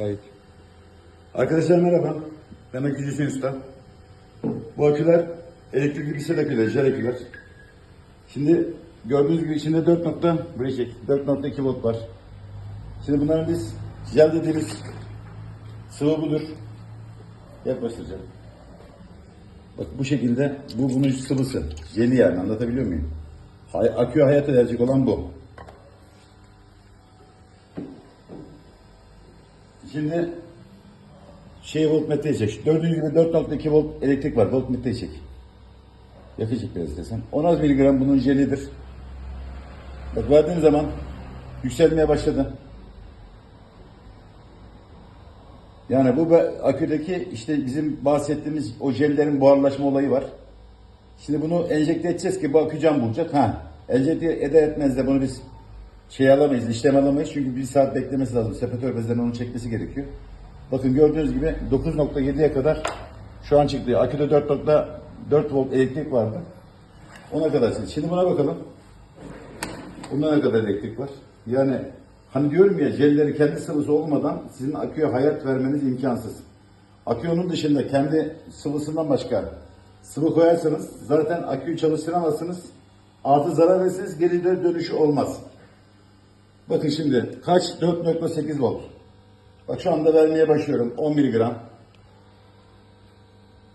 Ait. Arkadaşlar merhaba. Ben Akücü Hüseyin Usta. Bu aküler elektrikli bilgisayar aküleri, jel aküler. Şimdi gördüğünüz gibi içinde 4 nokta, çek, 4.2 volt var. Şimdi bunların biz jel dediğimiz sıvı budur. Yaklaştıracağım. Bak bu şekilde, bu bunun sıvısı. Jeli yani anlatabiliyor muyum? Hay, aküye hayat verecek olan bu. Şimdi şey voltmetreyi çek. Gördüğünüz gibi 4.2 volt elektrik var. Voltmetreyi çek. Yakacak biraz istesen. 16 miligram bunun jelidir. Bak verdiğim zaman yükselmeye başladı. Yani bu aküdeki işte bizim bahsettiğimiz o jellerin buharlaşma olayı var. Şimdi bunu enjekte edeceğiz ki bu akü can bulacak. Ha, enjekte eder etmez de bunu biz şey alamayız, işlem alamayız. Çünkü bir saat beklemesi lazım. Sepatör bezlerinin onu çekmesi gerekiyor. Bakın gördüğünüz gibi 9.7'ye kadar şu an çıktı. Aküde 4.4 volt elektrik vardı. Ona kadar. Şimdi buna bakalım. Bunda ne kadar elektrik var? Yani hani diyorum ya jelleri kendi sıvısı olmadan sizin aküye hayat vermeniz imkansız. Akü onun dışında kendi sıvısından başka sıvı koyarsanız zaten aküyü çalıştıramazsınız. Artı zarar verirseniz geri dönüşü olmaz. Bakın şimdi kaç? 4.8 volt. Bak şu anda vermeye başlıyorum. 10 miligram.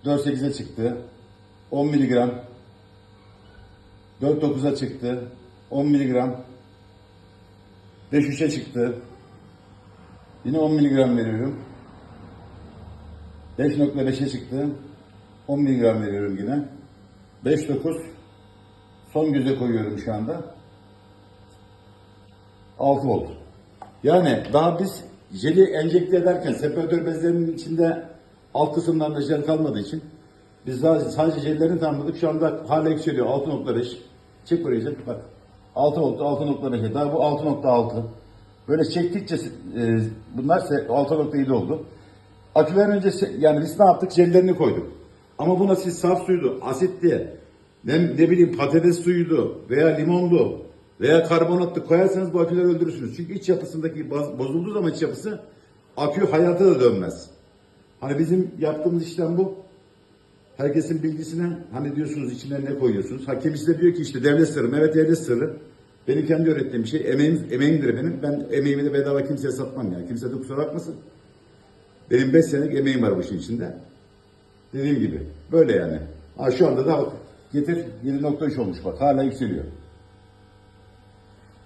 4.8'e çıktı. 10 miligram. 4.9'a çıktı. 10 miligram. 5.3'e çıktı. Yine 10 miligram veriyorum. 5.5'e çıktı. 10 miligram veriyorum yine. 5.9 son göze koyuyorum şu anda. 6 volt. Yani daha biz jeli enjekte ederken separatör bezlerinin içinde alt kısımlarında jel kalmadığı için biz daha sadece jellerini tamamladık. Şu anda hala yükseliyor. 6.5. Çek burayı Cem, bak. 6 volt, 6.5. Daha bu 6.6. Böyle çektikçe e, bunlar se- 6.7 oldu. Akülerin önce yani biz ne yaptık? Jellerini koyduk. Ama buna siz saf suydu, asit diye ne, ne bileyim patates suyuydu veya limondu veya karbonatlı koyarsanız bu aküleri öldürürsünüz. Çünkü iç yapısındaki bozulduğu zaman iç yapısı akü hayata da dönmez. Hani bizim yaptığımız işlem bu. Herkesin bilgisine hani diyorsunuz içine ne koyuyorsunuz? Ha kimisi de diyor ki işte devlet sırrı. Evet devlet sırrı. Benim kendi öğrettiğim şey. Emeğim, emeğimdir benim. Ben emeğimi de bedava kimseye satmam yani. Kimse de kusura bakmasın. Benim 5 senelik emeğim var bu işin içinde. Dediğim gibi. Böyle yani. Ha şu anda da getir 7.3 olmuş bak hala yükseliyor.